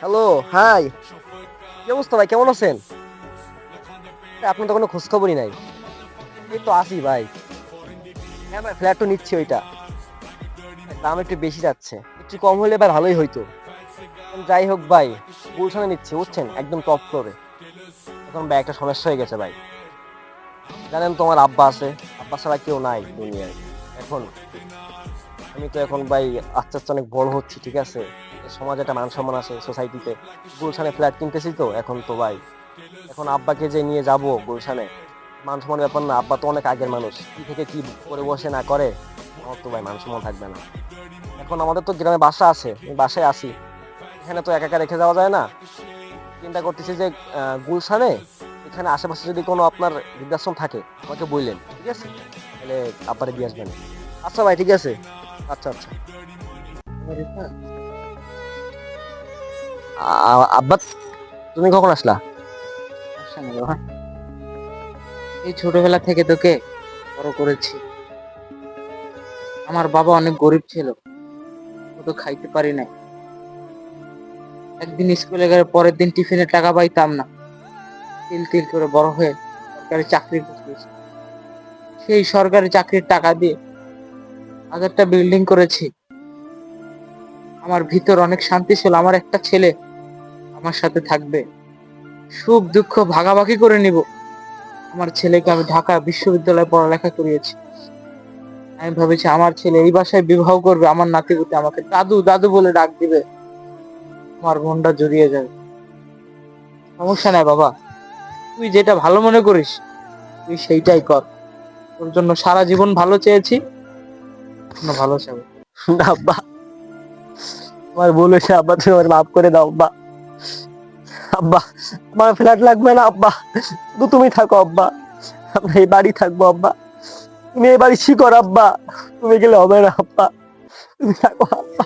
Hello hi কি অবস্থা ভাই? কেমন আছেন? আপনার তো কোনো খোঁজ খবরই নাই। এই তো আসি ভাই। হ্যাঁ ভাই ফ্ল্যাট তো নিচ্ছি ওইটা। দাম একটু বেশি যাচ্ছে। একটু কম হলে ভাই ভালোই হইতো। যাই হোক ভাই, গুলশানে নিচ্ছি, বুঝছেন? একদম টপ ফ্লোরে এখন ভাই একটা সমস্যা হয়ে গেছে ভাই। জানেন তোমার আব্বা আছে। আব্বা ছাড়া কেউ নাই দুনিয়ায়। এখন? আমি তো এখন ভাই আস্তে আস্তে অনেক বড় হচ্ছি, ঠিক আছে? সমাজে একটা মান সম্মান আছে সোসাইটিতে গুলশানে ফ্ল্যাট কিনতেছি তো, এখন তো ভাই। এখন আব্বাকে যে নিয়ে যাব গুলশানে মান সম্মান ব্যাপার না, আব্বা তো অনেক আগের মানুষ। কি থেকে কি করে বসে না করে, আমার তো ভাই মান সম্মান থাকবে না। এখন আমাদের তো গ্রামে বাসা আছে বাসায় আসি এখানে তো একা একা রেখে যাওয়া যায় না। চিন্তা করতেছি যে গুলশানে এখানে আশেপাশে যদি কোনো আপনার বৃদ্ধাশ্রম থাকে, আমাকে বললেন, ঠিক আছে? তাহলে আব্বারে দিয়ে আসবেন। আচ্ছা ভাই, ঠিক আছে। আচ্ছা আচ্ছা। আব্বা, তুমি কখন আসলা। এই ছোটবেলা থেকে তোকে বড় করেছি। আমার বাবা অনেক গরিব ছিল। তো খাইতে পারি নাই। একদিন স্কুলে গেলে পরের দিন টিফিনের টাকা পাইতাম না। তিল তিল করে বড় হয়ে সরকারি চাকরি সেই সরকারি চাকরির টাকা দিয়ে হাজারটা বিল্ডিং করেছি। আমার ভিতর অনেক শান্তি ছিল, আমার একটা ছেলে আমার সাথে থাকবে। সুখ দুঃখ ভাগাভাগি করে নিব। আমার ছেলেকে আমি ঢাকা বিশ্ববিদ্যালয়ে পড়ালেখা করিয়েছি। আমি ভেবেছি আমার ছেলে এই বাসায় বিবাহ করবে, আমার নাতিপুতি আমাকে দাদু দাদু বলে ডাক দিবে। আমার মনটা জড়িয়ে যাবে সমস্যা নাই বাবা। তুই যেটা ভালো মনে করিস, তুই সেইটাই কর। তোর জন্য সারা জীবন ভালো চেয়েছি। এখনও ভালো আছে না, আব্বা। আমার ভুল হয়েছে, আব্বা, তুমি আমার মাফ করে দাও, আব্বা। আব্বা, আমার ফ্ল্যাট লাগবে না, আব্বা। শুধু তুমি থাকো, আব্বা। আমরা এই বাড়ি থাকব, আব্বা। তুমি এই বাড়ি শিকর আব্বা। তুমি গেলে হবে না, আব্বা। তুমি থাকো, আব্বা।